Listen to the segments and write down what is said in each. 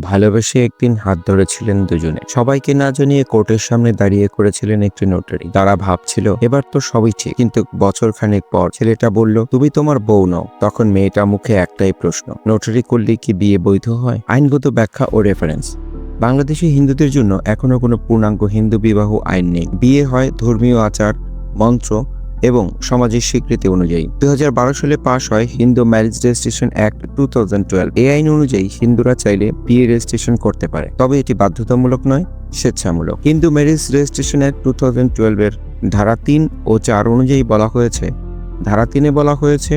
ভালোবেসে একদিন হাত ধরেছিলেন দুজনে। সবাইকে না জানিয়ে কোর্টের সামনে দাঁড়িয়ে করেছিলেন একটি নোটারি। তারা ভাবছিল, এবার তো সবই ঠিক। কিন্তু বছর খানেক পর ছেলেটা বলল, তুমি তোমার বউ নও। তখন মেয়েটা মুখে একটাই প্রশ্ন, নোটারি করলে কি বিয়ে বৈধ হয়? আইনগত ব্যাখ্যা ও রেফারেন্স। বাংলাদেশি হিন্দুদের জন্য এখনও কোনো পূর্ণাঙ্গ হিন্দু বিবাহ আইন নেই। বিয়ে হয় ধর্মীয় আচার, মন্ত্র এবং সমাজের স্বীকৃতি অনুযায়ী। দু হাজার বারো সালে পাশ হয় Hindu marriage registration act two এই আইন অনুযায়ী হিন্দুরা চাইলে বিয়ে রেজিস্ট্রেশন করতে পারে। তবে এটি বাধ্যতামূলক নয়, স্বেচ্ছামূলক। Hindu marriage registration act two thousand টুয়েলভের ধারা তিন ও চার অনুযায়ী বলা হয়েছে। ধারা তিনে বলা হয়েছে,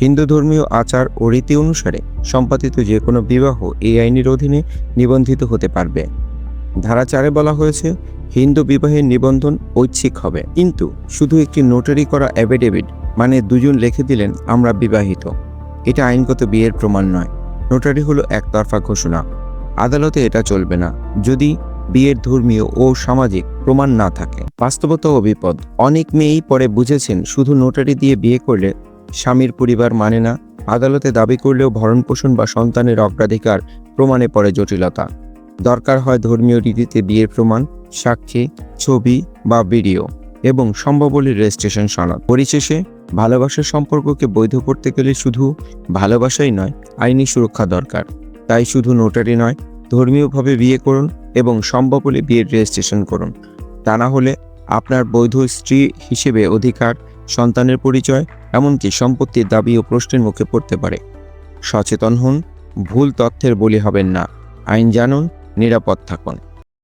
হিন্দু ধর্মীয় আচার ও রীতি অনুসারে সম্পাদিত যে কোনো বিবাহ এই আইনের অধীনে নিবন্ধিত হতে পারবে। ধারা চারে বলা হয়েছে, হিন্দু বিবাহের নিবন্ধন ঐচ্ছিক হবে। কিন্তু শুধু একটি নোটারি করা অ্যাফিডেভিট মানে দুজন লিখে দিলেন, আমরা বিবাহিত। এটা আইনগত বিয়ের প্রমাণ নয়। নোটারি হলো একতরফা ঘোষণা। আদালতে এটা চলবে না, যদি বিয়ের ধর্মীয় ও সামাজিক প্রমাণ না থাকে। বাস্তবতা ও বিপদ। অনেক মেয়েই পরে বুঝেছেন, শুধু নোটারি দিয়ে বিয়ে করলে স্বামীর পরিবার মানে না। আদালতে দাবি করলেও ভরণ পোষণ বা সন্তানের অগ্রাধিকার প্রমাণে পড়ে জটিলতা। দরকার হয় ধর্মীয় রীতিতে বিয়ের প্রমাণ, সাক্ষী, ছবি বা ভিডিও এবং সম্ভব সম্ভবলী রেজিস্ট্রেশন সনদ। পরিশেষে, ভালোবাসার সম্পর্ককে বৈধ করতে গেলে শুধু ভালোবাসাই নয়, আইনি সুরক্ষা দরকার। তাই শুধু নোটারি নয়, ধর্মীয়ভাবে বিয়ে করুন এবং সম্ভব সম্ভবলী বিয়ের রেজিস্ট্রেশন করুন। তা না হলে আপনার বৈধ স্ত্রী হিসেবে অধিকার, সন্তানের পরিচয়, এমনকি সম্পত্তির দাবি ও প্রশ্নের মুখে পড়তে পারে। সচেতন হন, ভুল তথ্যের বলি হবেন না। আইন জানুন নিরাপদ থাকুন।